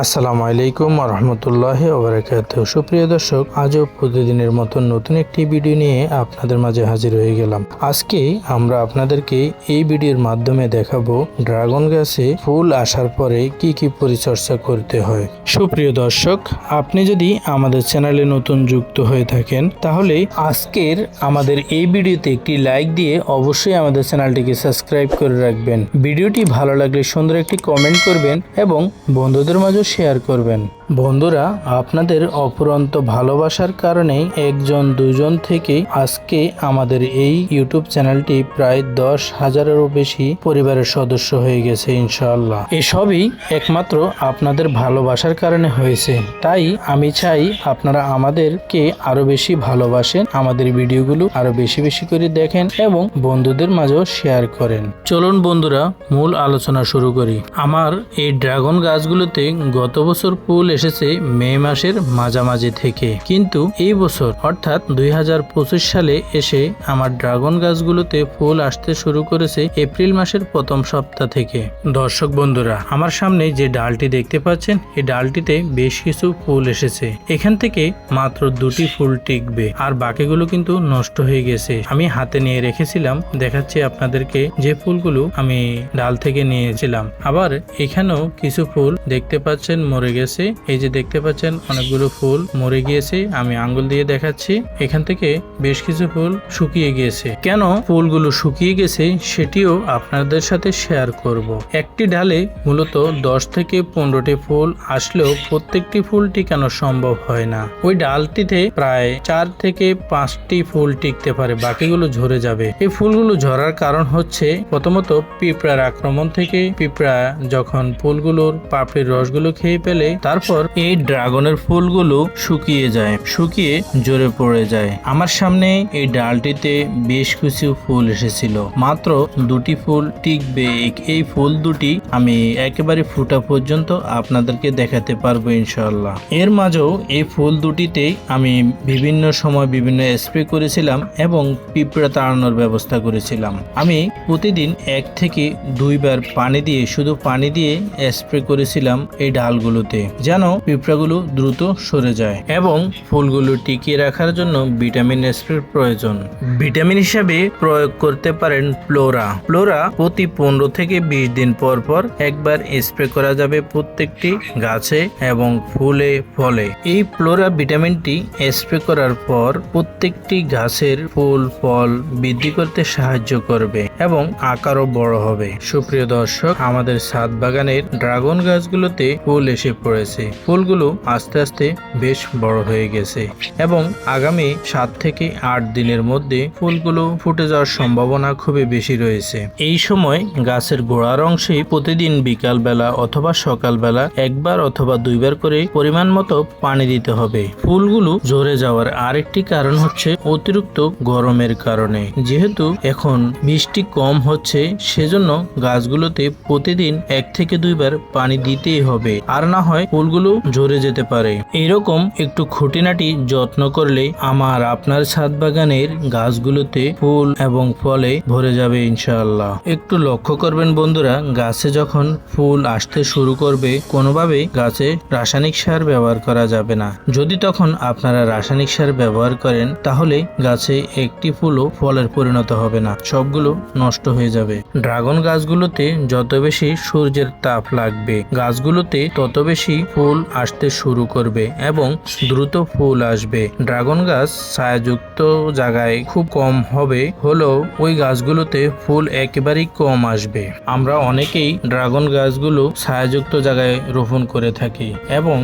আসসালামু আলাইকুম রহমতুল্লাহ ওবরাকাত। সুপ্রিয় দর্শক, আজও প্রতিদিনের মতো নতুন একটি ভিডিও নিয়ে আপনাদের মাঝে হাজির হয়ে গেলাম। আজকে আমরা আপনাদেরকে এই ভিডিওর মাধ্যমে দেখাবো ড্রাগন গাছে ফুল আসার পরে কি কি পরিচর্যা করতে হয়। সুপ্রিয় দর্শক, আপনি যদি আমাদের চ্যানেলে নতুন যুক্ত হয়ে থাকেন, তাহলে আজকের আমাদের এই ভিডিওতে একটি লাইক দিয়ে অবশ্যই আমাদের চ্যানেলটিকে সাবস্ক্রাইব করে রাখবেন। ভিডিওটি ভালো লাগলে সুন্দর একটি কমেন্ট করবেন এবং বন্ধুদের মাঝে শেয়ার করবেন। বন্ধুরা, আপনাদের অপুরন্ত ভালোবাসার কারণে একজন, দুজন থেকে আজকে আমাদের এই ইউটিউব চ্যানেলটি প্রায় দশ হাজারেরও বেশি পরিবারের সদস্য হয়ে গেছে, ইনশাআল্লাহ। এসবই একমাত্র আপনাদের ভালোবাসার কারণে হয়েছে। তাই আমি চাই আপনারা আমাদেরকে আরও বেশি ভালোবাসেন, আমাদের ভিডিওগুলো আরও বেশি বেশি করে দেখেন এবং বন্ধুদের মাঝেও শেয়ার করেন। চলুন বন্ধুরা, মূল আলোচনা শুরু করি। আমার এই ড্রাগন গাছগুলোতে গত বছর ফুল এসেছে মে মাসের মাঝামাঝি থেকে। কিন্তু এই বছর, অর্থাৎ দুই হাজার পঁচিশ সালে এসে আমার ড্রাগন গাছগুলোতে ফুল আসতে শুরু করেছে এপ্রিল মাসের প্রথম সপ্তাহ থেকে। দর্শক বন্ধুরা, আমার সামনে যে ডালটি দেখতে পাচ্ছেন, এই ডালটিতে বেশ কিছু ফুল এসেছে। এখান থেকে মাত্র দুটি ফুল টিকবে, আর বাকিগুলো কিন্তু নষ্ট হয়ে গেছে। আমি হাতে নিয়ে রেখেছিলাম, দেখাচ্ছি আপনাদেরকে যে ফুলগুলো আমি ডাল থেকে নিয়েছিলাম। আবার এখানেও কিছু ফুল দেখতে পাচ্ছেন, মরে গেছে। এই যে দেখতে পাচ্ছেন, অনেকগুলো ফুল মরে গিয়েছে। আমি আঙ্গুল দিয়ে দেখাচ্ছি। এখান থেকে বেশ কিছু ফুল শুকিয়ে গিয়েছে। কেন ফুলগুলো শুকিয়ে গেছে সেটিও আপনাদের সাথে শেয়ার করব। একটি ডালে মূলত দশ থেকে পনেরোটি ফুল আসলেও প্রত্যেকটি ফুল টিকানো সম্ভব হয় না। ওই ডালটিতে প্রায় চার থেকে পাঁচটি ফুল টিকতে পারে, বাকিগুলো ঝরে যাবে। এই ফুলগুলো ঝরার কারণ হচ্ছে প্রথমত পিঁপড়ার আক্রমণ থেকে পিঁপড়া যখন ফুলগুলোর পাপড়ির রসগুলো খেয়ে ফেলে তারপর এই ড্রাগনের ফুলগুলো শুকিয়ে যায়, শুকিয়ে জোরে পড়ে যায়। আমার সামনে এই ডালটিতে বেশ কিছু ফুল এসেছিল। মাত্র দুটি ফুল টিকবে। এই- ফুল দুটি আমি একেবারে ফুটা পর্যন্ত আপনাদেরকে দেখাতে পারব ইনশাল্লাহ এর মাঝেও এই ফুল দুটিতে আমি বিভিন্ন সময় বিভিন্ন স্প্রে করেছিলাম এবং পিঁপড়া তাড়ানোর ব্যবস্থা করেছিলাম। আমি প্রতিদিন এক থেকে দুইবার পানি দিয়ে, শুধু পানি দিয়ে স্প্রে করেছিলাম এই ডালগুলোতে, যেন পিঁপড়াগুলো দ্রুত সরে যায় এবং ফুলগুলো টিকিয়ে রাখার জন্য ভিটামিন স্প্রের প্রয়োজন। ভিটামিন হিসাবে প্রয়োগ করতে পারেন ফ্লোরা। ফ্লোরা প্রতি পনেরো থেকে বিশ দিন পর পর একবার স্প্রে করা যাবে প্রত্যেকটি গাছে এবং ফুলে ফলে। এই ফ্লোরা ভিটামিনটি স্প্রে করার পর প্রত্যেকটি গাছের ফুল, ফল বৃদ্ধি করতে সাহায্য করবে এবং আকারও বড় হবে। সুপ্রিয় দর্শক, আমাদের ছাদ বাগানের ড্রাগন গাছগুলোতে ফুল এসে পড়েছে। ফুলগুলো আস্তে আস্তে বেশ বড় হয়ে গেছে এবং আগামী সাত থেকে আট দিনের মধ্যে ফুলগুলো ফুটে যাওয়ার সম্ভাবনা খুবই বেশি রয়েছে। এই সময় গাছের গোড়ার অংশে প্রতিদিন বিকাল বেলা অথবা সকালবেলা একবার অথবা দুইবার করে পরিমাণ মতো পানি দিতে হবে। ফুলগুলো ঝরে যাওয়ার আরেকটি কারণ হচ্ছে অতিরিক্ত গরমের কারণে। যেহেতু এখন বৃষ্টি কম হচ্ছে, সেজন্য গাছগুলোতে প্রতিদিন এক থেকে দুইবার পানি দিতেই হবে। আর না হয় ফুলগুলো ঝরে যেতে পারে। এরকম একটু খুঁটিনাটি যত্ন করলে আমার আপনার ছাদ বাগানের গাছগুলোতে ফুল এবং ফলে ভরে যাবে ইনশাআল্লাহ। একটু লক্ষ্য করবেন বন্ধুরা, গাছে যখন ফুল আসতে শুরু করবে, কোনোভাবে গাছে রাসায়নিক সার ব্যবহার করা যাবে না। যদি তখন আপনারা রাসায়নিক সার ব্যবহার করেন, তাহলে গাছে একটি ফুলও ফলের পরিণত হবে না, সবগুলো নষ্ট হয়ে যাবে। ড্রাগন গাছগুলোতে যত বেশি সূর্যের তাপ লাগবে, গাছগুলোতে তত বেশি ফুল আসতে শুরু করবে এবং দ্রুত ফুল আসবে। ড্রাগন গাছ ছায়াযুক্ত জায়গায় খুব কম হবে, হলেও ওই গাছগুলোতে ফুল একেবারেই কম আসবে। আমরা অনেকেই ড্রাগন গাছগুলো ছায়াযুক্ত জায়গায় রোপণ করে থাকি এবং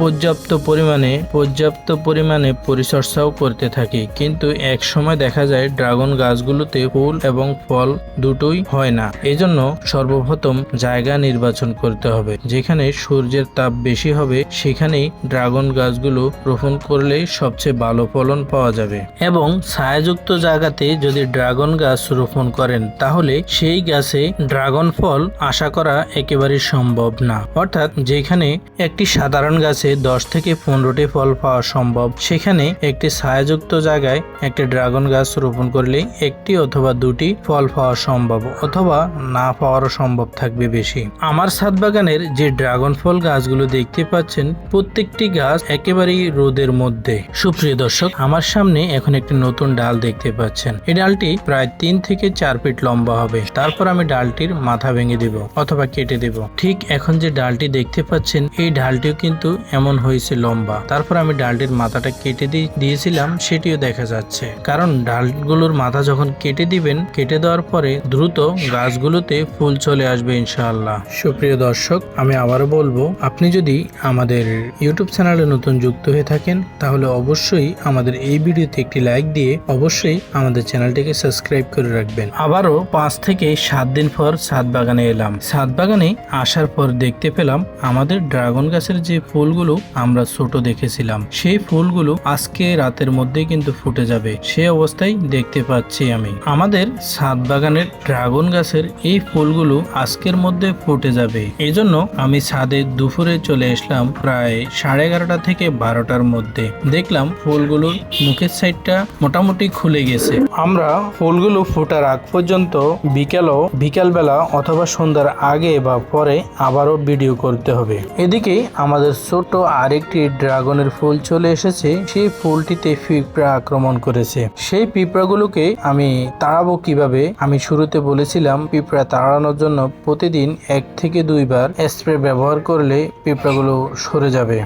পর্যাপ্ত পরিমাণে পর্যাপ্ত পরিমাণে পরিচর্যাও করতে থাকি। কিন্তু এক সময় দেখা যায় ড্রাগন গাছগুলোতে ফুল এবং ফল দুটোই হয় না। এজন্য সর্বপ্রথম জায়গা নির্বাচন করতে হবে, যেখানে সূর্যের তাপ বেশি হবে, সেখানেই ড্রাগন গাছগুলো রোপণ করলে সবচেয়ে ভালো ফলন পাওয়া যাবে। এবং ছায়াযুক্ত জায়গাতে যদি ড্রাগন গাছ রোপণ করেন, তাহলে সেই গাছে ড্রাগন ফল আশা করা একেবারে সম্ভব না। অর্থাৎ যেখানে একটি সাধারণ গাছে দশ থেকে পনেরোটি ফল পাওয়া সম্ভব, সেখানে একটি ছায়াযুক্ত জায়গায় একটি ড্রাগন গাছ রোপণ করলে একটি অথবা দুটি ফল পাওয়া সম্ভব, অথবা না পাওয়ারও সম্ভব থাকবে বেশি। আমার ছাদ বাগানের যে ড্রাগন ফল গাছগুলো দেখতে পাচ্ছেন, প্রত্যেকটি গাছ একেবারেই রোদের মধ্যে। সুপ্রিয় দর্শক, আমার সামনে এখন একটি নতুন ডাল দেখতে পাচ্ছেন। এই ডালটি প্রায় তিন থেকে চার ফিট লম্বা হবে। তারপর আমি ডালটির মাথা ভেঙে দিব অথবা কেটে দেব। ঠিক এখন যে ডালটি দেখতে পাচ্ছেন, এই ডালটিও কিন্তু এমন হয়েছে লম্বা। তারপর আমি ডালটির মাথাটা কেটে দিয়ে দিয়েছিলাম, সেটিও দেখা যাচ্ছে। কারণ ডালগুলোর মাথা যখন কেটে দিবেন, কেটে দেওয়ার পরে দ্রুত গাছগুলোতে ফুল চলে আসবে ইনশাআল্লাহ। সুপ্রিয় দর্শক, আমি আবারও বলব, আপনি যদি আমাদের ইউটিউব চ্যানেলে নতুন যুক্ত হয়ে থাকেন, তাহলে অবশ্যই আমাদের এই ভিডিওতে একটি লাইক দিয়ে অবশ্যই আমাদের চ্যানেলটিকে সাবস্ক্রাইব করে রাখবেন। আবারও পাঁচ থেকে সাত দিন পর ছাদ বাগানে এলাম। ছাদ বাগানে আসার পর দেখতে পেলাম আমাদের ড্রাগন গাছের যে ফুলগুলো আমরা ছোট দেখেছিলাম, সেই ফুলগুলো আজকে রাতের মধ্যে কিন্তু ফুটে যাবে, সে অবস্থায় দেখতে পাচ্ছি আমি। আমাদের ছাদ বাগানের ড্রাগন গাছের এই ফুলগুলো আজকের মধ্যে ফুটে যাবে। এজন্য আমি ছাদে দুপুরে চলে আসলাম প্রায় সাড়ে এগারোটা থেকে বারোটার মধ্যে। দেখলাম ফুলগুলোর মুখের সাইডটা মোটামুটি খুলে গেছে। আমরা ফুলগুলো ফোটার আগ পর্যন্ত বিকেলও বিকেলবেলা অথবা সন্ধ্যার আগে বা পরে আবারও ভিডিও করতে হবে। এদিকে আমাদের ছোট আরেকটি ড্রাগনের ফুল চলে এসেছে। সেই ফুলটিতে পিঁপড়া আক্রমণ করেছে। সেই পিঁপড়াগুলোকে আমি তাড়াবো কীভাবে? আমি শুরুতে বলেছিলাম, পিঁপড়া তাড়ানোর জন্য প্রতিদিন এক থেকে দুইবার স্প্রে ব্যবহার করলে পিঁপড়াগুলো সরে যাবে।